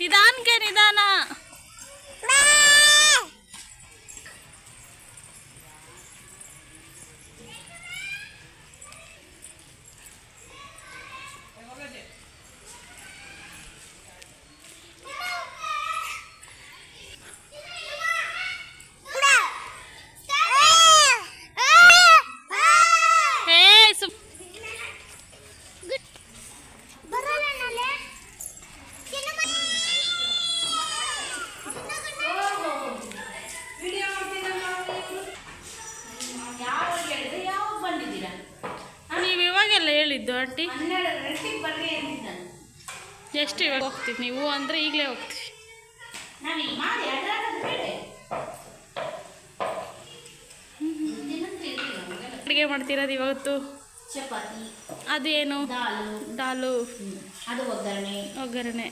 ನಿಧಾನಕ್ಕೆ ನಿಧಾನ ಹೇಳಿದ್ದು ಆಂಟಿ? ಎಷ್ಟು ಇವಾಗ ಹೋಗ್ತೀವಿ ನೀವು? ಅಂದರೆ ಈಗಲೇ ಹೋಗ್ತೀವಿ. ಅಡುಗೆ ಮಾಡ್ತಿರೋದು ಇವತ್ತು? ಚಪಾತಿ ಅದೇನು ದಾಲು. ಒಗ್ಗರಣೆ. ಒಗ್ಗರಣೆ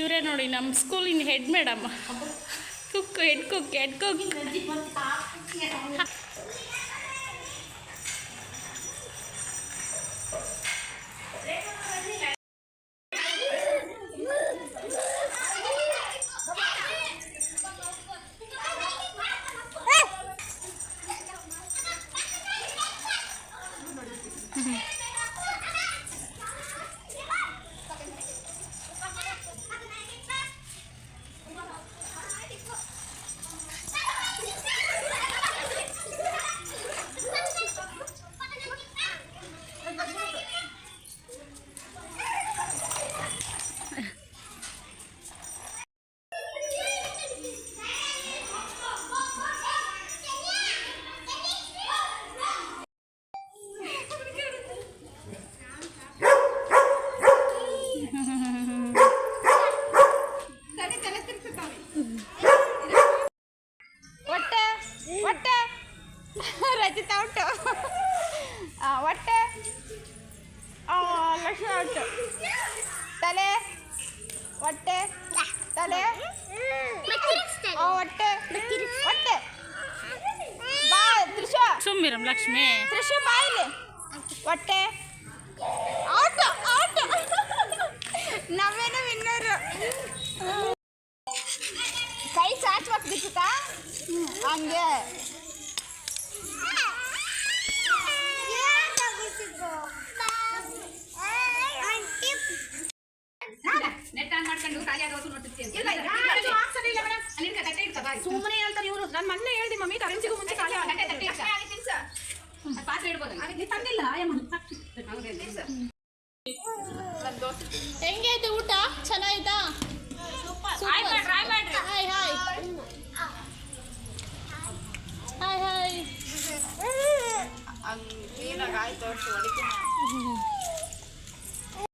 ಇವರೇ ನೋಡಿ, ನಮ್ಮ ಸ್ಕೂಲಿನ head madam cook and cook and cook. Rachita ಉಂಟು ಆ, ಹೊಟ್ಟೆ ಆ, ಲಕ್ಷ್ಮಿ ಉಂಟು ತಲೆ ಹೊಟ್ಟೆ ತಲೆ ಆ, ಹೊಟ್ಟೆ ಹೊಟ್ಟೆ ಬಾ ತ್ರಿಷ ಸುಮ್ಮಿರಂ ಲಕ್ಷ್ಮಿ ತ್ರಿಷ ಬಾಯಿಲಿ ಹೊಟ್ಟೆ ಔಟ್ ಔಟ್ ನಮ್ಮೇನು ವಿನ್ನರು ಕೈ ಚಾಚ್ಬೇಕು ದೀಪಿಕಾ ಹಂಗೆ ಸುಮ್ಮನೆ ಹೇಳ್ತಾರೆ ಇವರು. ನಾನು ಮೊನ್ನೆ ಹೇಳ್ದಿ ಮಮ್ಮಿ ಕರೆನ್ಸಿಗೂ ಮುಂಚೆ ಖಾಲಿ ಪಾತ್ರೆ ಇಡ್ಬೋದು ನೀ ತಂದಿಲ್ಲ ಹೆಂಗೈತೆ ಊಟ? ಚೆನ್ನಾಯ್ತಾ hi hi hi hi hi